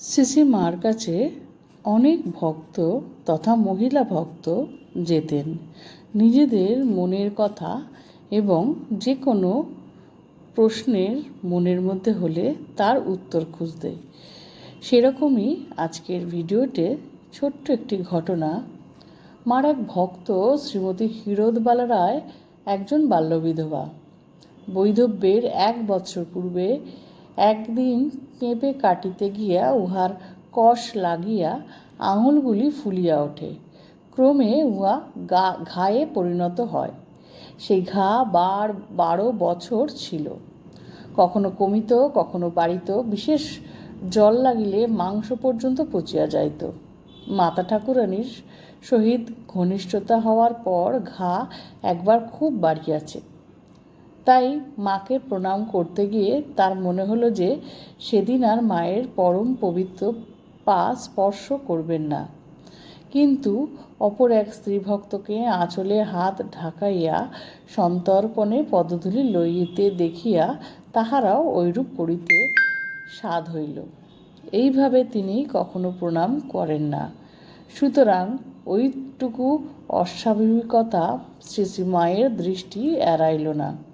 CC মার কাছে অনেক ভক্ত তথা মহিলা ভক্ত যেতেন। নিজেদের মনের কথা এবং যে কোনো প্রশ্নের মনের মধ্যে হলে তার উত্তর খুঁজতে। সেরকমই আজকের ভিডিওতে ছোট্ট একটি ঘটনা। মার এক ভক্ত শ্রীমতী ক্ষীরোদবালা রায় একজন বাল্যবিধবা। বৈধব্যের এক বছর পূর্বে একদিন পেঁপে কাটিতে গিয়া উহার কষ লাগিয়া আঙুলগুলি ফুলিয়া ওঠে। ক্রমে উহা গা, ঘায়ে পরিণত হয়। সেই ঘা বার, বারো বছর ছিল। কখনো কমিত, কখনো বাড়িত, বিশেষ জল লাগিলে মাংস পর্যন্ত পচিয়া যাইত। মাতা ঠাকুরানীর সহিত ঘনিষ্ঠতা হওয়ার পর ঘা একবার খুব বাড়িয়াছে। তাই মাকে প্রণাম করতে গিয়ে তার মনে হলো যে সেদিন আর মায়ের পরম পবিত্র পা স্পর্শ করবেন না। কিন্তু অপর এক স্ত্রী ভক্তকে আঁচলে হাত ঢাকাইয়া সন্তর্পণে পদধূলি লইতে দেখিয়া তাহারাও ঐরূপ করিতে সাধ হইল। এইভাবে তিনি কখনো প্রণাম করেন না। সুতরাং ওইটুকু অস্বাভাবিকতা শ্রী শ্রী মায়ের দৃষ্টি এড়াইল না।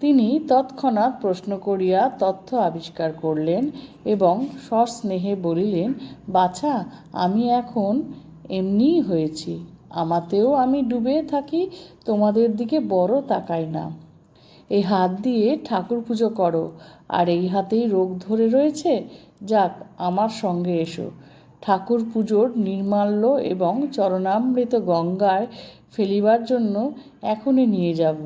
তিনি তৎক্ষণাৎ প্রশ্ন করিয়া তথ্য আবিষ্কার করলেন এবং সস্নেহে বলিলেন, বাছা, আমি এখন এমনিই হয়েছি, আমাতেও আমি ডুবে থাকি, তোমাদের দিকে বড় তাকাই না। এই হাত দিয়ে ঠাকুর পুজো করো, আর এই হাতেই রোগ ধরে রয়েছে, যাক, আমার সঙ্গে এসো। ঠাকুর পুজোর নির্মাল্য এবং চরণামৃত গঙ্গায় ফেলিবার জন্য এখনই নিয়ে যাব।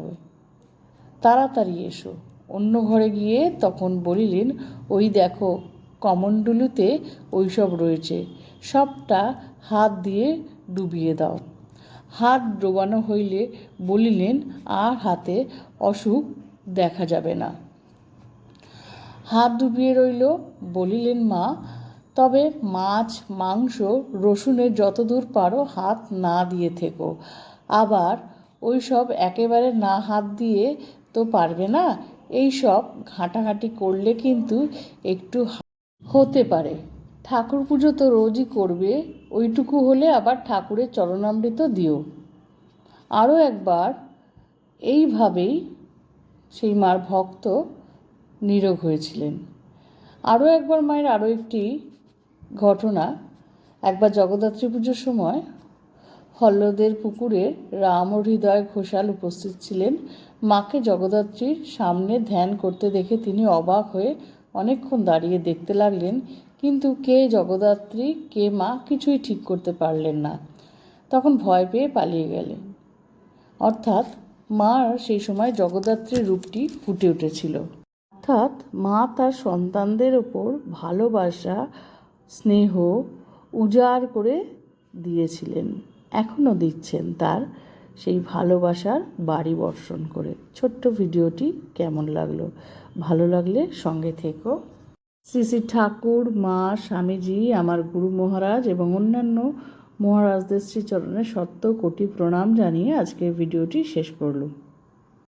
তাড়াতাড়ি এসো। অন্য ঘরে গিয়ে তখন বলিলেন, ওই দেখো, কমণ্ডলুতে ওইসব রয়েছে। সবটা হাত দিয়ে ডুবিয়ে দাও। হাত ডোবানো হইলে বলিলেন, আর হাতে অসুখ দেখা যাবে না। হাত ডুবিয়ে রইল, বলিলেন, মা, তবে মাছ, মাংস, রসুনের যতদূর পারো হাত না দিয়ে থেকো। আবার ওই সব একেবারে না হাত দিয়ে তো পারবে না। এই সব ঘাঁটাঘাঁটি করলে কিন্তু একটু হতে পারে। ঠাকুর পুজো তো রোজই করবে, ওইটুকু হলে আবার ঠাকুরের চরণামৃত দিও। আরও একবার, এইভাবেই সেই মার ভক্ত নীরোগ হয়েছিলেন। আরও একবার মায়ের আরও একটি ঘটনা। একবার জগদ্ধাত্রী পুজোর সময় হল্লদের পুকুরে রাম ও হৃদয় ঘোষাল উপস্থিত ছিলেন। মাকে জগদ্ধাত্রীর সামনে ধ্যান করতে দেখে তিনি অবাক হয়ে অনেকক্ষণ দাঁড়িয়ে দেখতে লাগলেন, কিন্তু কে জগদ্ধাত্রী, কে মা কিছুই ঠিক করতে পারলেন না। তখন ভয় পেয়ে পালিয়ে গেলেন। অর্থাৎ মার সেই সময় জগদ্ধাত্রীর রূপটি ফুটে উঠেছিল। অর্থাৎ মা তার সন্তানদের ওপর ভালোবাসা, স্নেহ উজাড় করে দিয়েছিলেন। এখনও দিচ্ছেন তার সেই ভালোবাসার বাড়ি বর্ষণ করে। ছোট্ট ভিডিওটি কেমন লাগল? ভালো লাগলে সঙ্গে থেকো। শ্রী শ্রী ঠাকুর, মা, স্বামীজি, আমার গুরু মহারাজ এবং অন্যান্য মহারাজদের শ্রীচরণে সত্য কোটি প্রণাম জানিয়ে আজকের ভিডিওটি শেষ করল